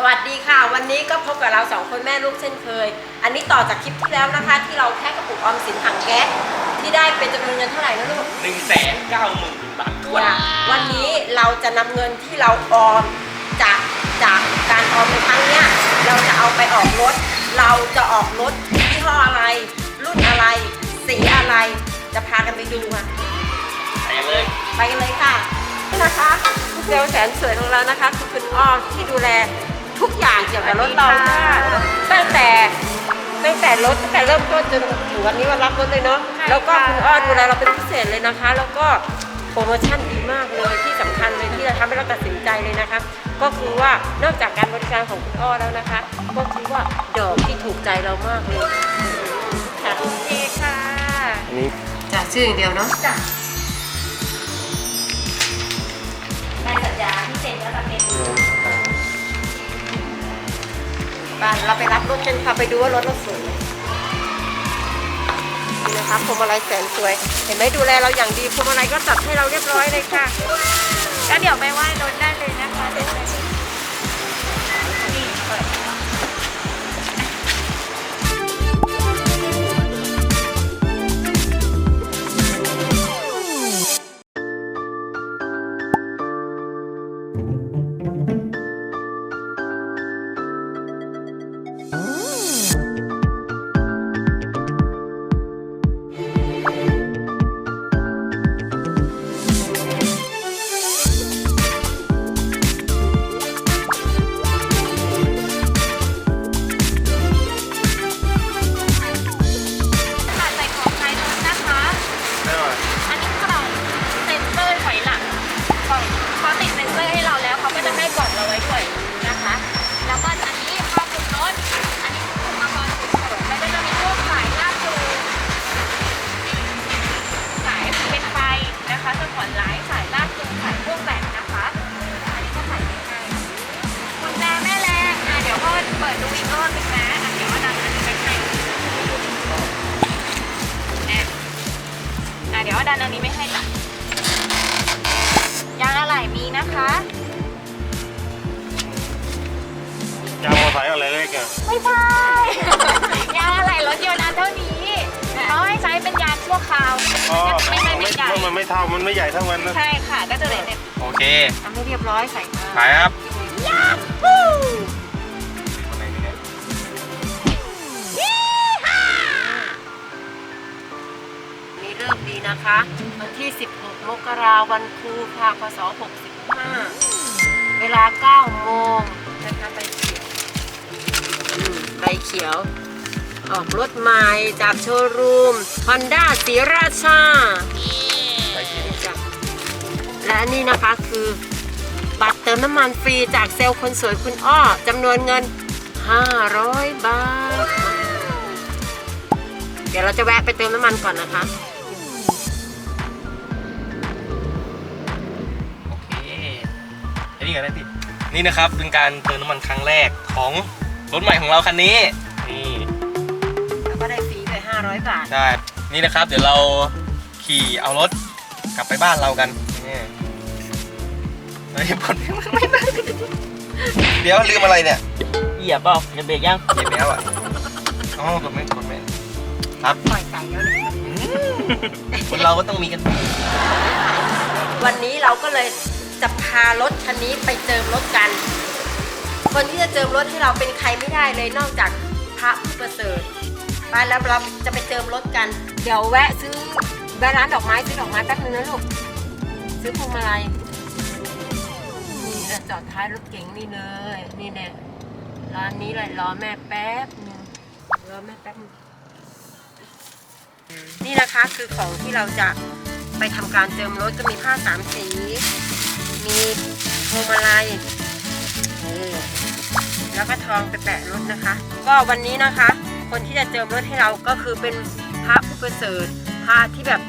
สวัสดีค่ะ วันนี้ก็พบกับเราสองคนแม่ลูกเช่นเคย อันนี้ต่อจากคลิปที่แล้วนะคะ ที่เราแค่กระปุกออมสินถังแก๊สที่ได้เป็นจำนวนเงินเท่าไหร่นะลูกหนึ่งแสนเก้าหมื่นบาททวนค่ะวันนี้เราจะนำเงินที่เราออมจากจากการออมในครั้งเนี้ยเราจะเอาไปออกรถ เราจะออกรถยี่ห้ออะไร รุ่นอะไร สีอะไร จะพากันไปดูค่ะ ไปกันเลยไปกันเลยค่ะนี่นะคะเซลลแสนสวยของเรานะคะคือคุณอ้อมที่ดูแล ทุกอย่างเกี่ยวกับรถเราค่ะตั้งแต่ตั้งแต่รถตั้งแต่เริ่มต้นจนถึงวันนี้วันรับรถเลยเนาะใช่แล้วก็ค่ะ คุณอ้อดูแลเราเป็นพิเศษเลยนะคะ แล้วก็โปรโมชั่นดีมากเลยที่สำคัญเลยที่จะทำให้เราตัดสินใจเลยนะคะ ก็คือว่านอกจากการบริการของคุณอ้อแล้วนะคะ ก็คือว่าดอกที่ถูกใจเรามากเลยค่ะโอเคค่ะอันนี้จากชื่ออย่างเดียวเนาะ จ้ะได้สัญญาที่เซ็นแล้วจะเป็น ไปเราไปรับรถกันค่ะไปดูว่ารถเราสวยนี่นะคะพวงมาลัยแสนสวย เห็นไหมดูแลเราอย่างดีพวงมาลัยก็จัดให้เราเรียบร้อยเลยค่ะก็เดี๋ยวไปไหว้รถได้เลยนะคะเดี๋ย อะเดี๋ยวว่าดันอันนี้ไม่ให้จ้ะยางอะไหล่มีนะคะ ยางมอเตอร์ไซค์อะไรเล็กอะไม่ใช่ ยางอะไหล่รถยนต์อันเท่านี้เขาให้ใช้เป็นยางชั่วคราวอ๋อไม่ไม่ไม่ไม่ใหญ่มันไม่เท่ามันไม่ใหญ่เท่ามันนะใช่ค่ะก็จะเลยเนี่ยโอเคทำให้เรียบร้อยใส่มาขายครับ ยาฮู้ นะคะ วันที่ 16 มกราวันครูค่ะพศ65 เวลา 9 โมงนะคะใบเขียวอืมใบเขียว ออกรถใหม่จากโชว์รูม Honda ศรีราชาและอันนี้นะคะคือบัตรเติมน้ำมันฟรีจากเซลล์คนสวยคุณอ้อจำนวนเงิน 500 บาท เดี๋ยวเราจะแวะไปเติมน้ำมันก่อนนะคะ กันได้พี่นี่นะครับเป็นการเติมน้ำมันครั้งแรกของรถใหม่ของเราคันนี้นี่แล้วก็ได้ฟรีไป500 บาทใช่นี่นะครับ เดี๋ยวเราขี่เอารถกลับไปบ้านเรากันนี่เฮ้ยกดไม่ได้เดี๋ยวลืมอะไรเนี่ยเหยียบเปล่าเหยียบเบรกยังเหยียบแล้วอะอ๋อกดไม่กดไม่ครับปล่อยไก่แล้วเลยอืมคนเราก็ต้องมีกันบ้างวันนี้เราก็เลย จะพารถคันนี้ไปเจิมรถกัน คนที่จะเจิมรถให้เราเป็นใครไม่ได้เลยนอกจากพระผู้ประเสริฐไปแล้วเราจะไปเจิมรถกัน เดี๋ยวแวะซื้อแวะร้านดอกไม้ซื้อดอกไม้แป๊บนึงนะลูก ซื้อพวงมาลัยนี่จอดท้ายรถเก๋งนี่เลย นี่เนี่ยร้านนี้เลยรอแม่แป๊บนึงรอแม่แป๊บนึงนี่นะคะคือของที่เราจะไปทำการเจิมรถก็มีผ้าสามสี มีพวงมาลัยนี่แล้วก็ทองไปแปะรถนะคะ ก็วันนี้นะคะ คนที่จะเจิมรถให้เราก็คือเป็นพระผู้ประเสริฐพระที่แบบ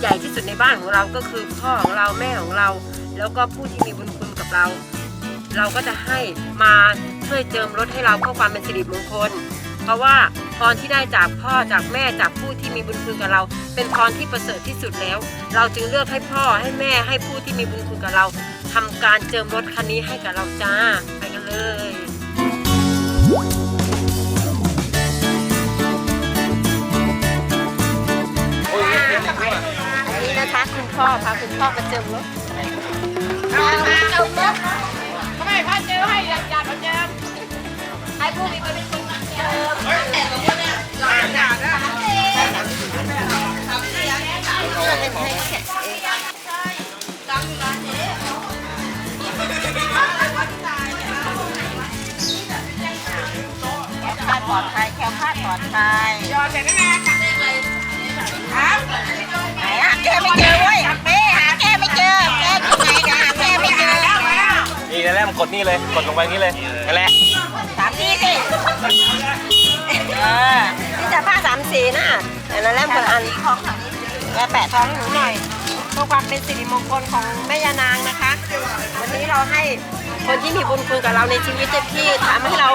ใหญ่ที่สุดในบ้านของเราก็คือพ่อของเราแม่ของเรา แล้วก็ผู้ที่มีบุญคุณกับเรา เราก็จะให้มาช่วยเจิมรถให้เราเพื่อความเป็นสิริมงคล เพราะว่าพรที่ได้จากพ่อจากแม่จากผู้ที่มีบุญคุณกับเรา เป็นพรที่ประเสริฐที่สุดแล้ว เราจึงเลือกให้พ่อให้แม่ให้ผู้ที่มีบุญคุณกับเรา ทำการเจิมรถคันนี้ให้กับเราจ้าไปกันเลยนนี้นะคะคุณพ่อพาคุณพ่อมาเจิมรถเอาเจิมรถ ปลอดภัยแคล้วคลาดปลอดภัยยอดเสร็จแล้วนะครับไหนอะแกไม่เจอเว้ยเป้หาแกไม่เจอแกที่ไหนนะหาแกไม่เจอนี่แล้วแรมกดนี่เลย กดลงไปนี่เลยนั่นแหละสามที่สิเออนี่แต่ผ้าสามสีนะแต่ละเล่มคนละอันของของนี้แกแปะท้องให้หนูหน่อยเพื่อความเป็นสิริมงคลของแม่ยานางนะคะ วันนี้เราให้ คนที่มีบุญคุณกับเราในชีวิตที่ทำให้เรา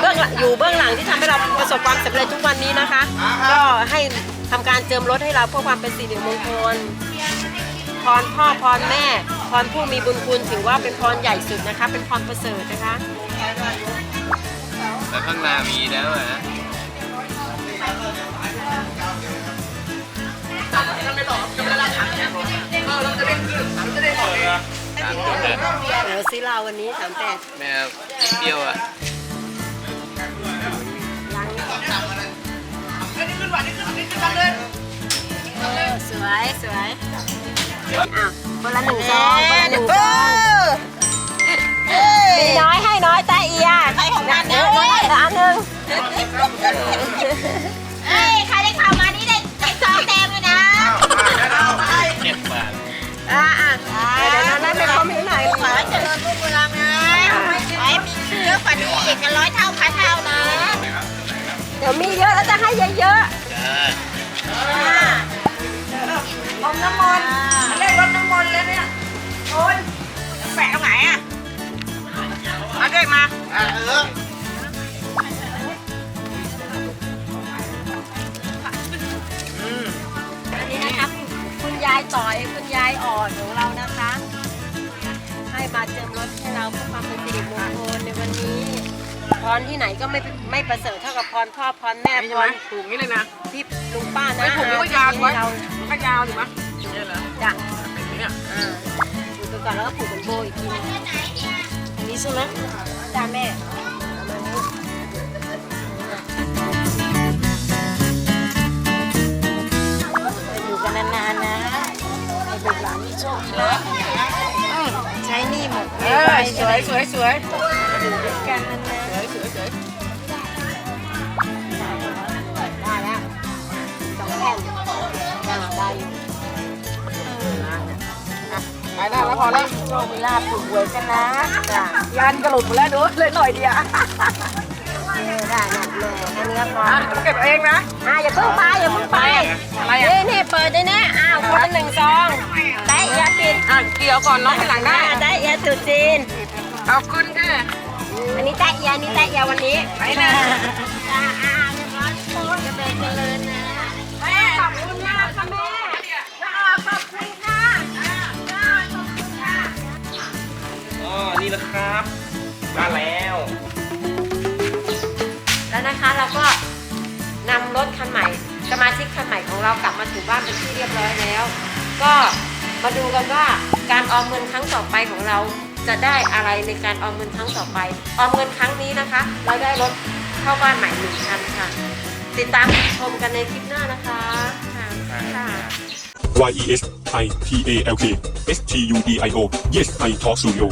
เบื้องหลังอยู่เบื้องหลังที่ทำให้เราประสบความสำเร็จทุกวันนี้นะคะ ก็ให้ทำการเจิมรถให้เราเพื่อความเป็นสิริมงคลพรพ่อพรแม่พรผู้มีบุญคุณถือว่าเป็นพรใหญ่สุดนะคะ เป็นพรประเสริฐนะคะแต่ข้างหน้ามีแล้วนะ เดี๋ยวซิเราวันนี้สามแปดแม่เดียวอะเออสวยสวยอะคนละหนึ่งซองคนละหนึ่งซองมีน้อยให้น้อยแต่เอียใครของมันเอนะอน้อยให้อันหนึ่ง ดี๋ยวมีเยอะแล้วจะให้เยอะลมน้ำมนต์เรียกรถน้ำมนต์เลยเนี่ยโอ้ยแปะตรงไหนอะเอาด้วยมาๆอันนี้นะคะคุณยายต่อยคุณ พรที่ไหนก็ไม่ไม่ประเสริฐเท่ากับพรพ่อพรแม่พรถูกนี่เลยนะที่ลุงป้านะไม่ผูกไม่ก็ยาวให้ไว้เรามันก็ยาวถูกไหมเนี่ยเหรอจ้ะเป็นอย่างนี้เนี่ยอ่าผูกไปก่อนแล้วก็ผูกเป็นโบอีกทีนึงอันนี้ใช่ไหมจ้าแม่เอามานี้อยู่กันนานๆนะให้ลูกหลานมีโชคมีลาภอืมใช้หนี่หมดเออสวยสวยสวย อยู่ด้วยกันน แล้วพอแล้วโชคมีลาภถูกหวยกันนะจ้ะยันกระหลุดหมดแล้วดูเลยหน่อยเดียวเออได้หมดเลยแค่นี้ก็พออะเก็บเองนะ อ่าอย่าเพิ่งไปอย่าเพิ่งไปอะไรอะ นี่นี่เปิดได้แน่อ้าวคนละหนึ่งซองได้เอียปิดอะเกี่ยวก่อนน้องทีหลังได้ อ่าได้เอียตรุษจีน ขอบคุณค่ะ อันนี้ได้เอียอันนี้ได้เอียวันนี้ไปนะจ้าอ่า นี่นะครับมาแล้วแล้วนะคะเราก็นำรถคันใหม่สมาชิกคันใหม่ของเรากลับมาถึงบ้านเป็นที่เรียบร้อยแล้ว ก็มาดูกันว่าการออมเงินครั้งต่อไปของเราจะได้อะไรในการออมเงินครั้งต่อไป ออมเงินครั้งนี้นะคะ เราได้รถเข้าบ้านใหม่หนึ่งคันค่ะ ติดตามชมกันในคลิปหน้านะคะค่ะค่ะ Y E S I T A L K S T U D I O. Yes I Talk Studio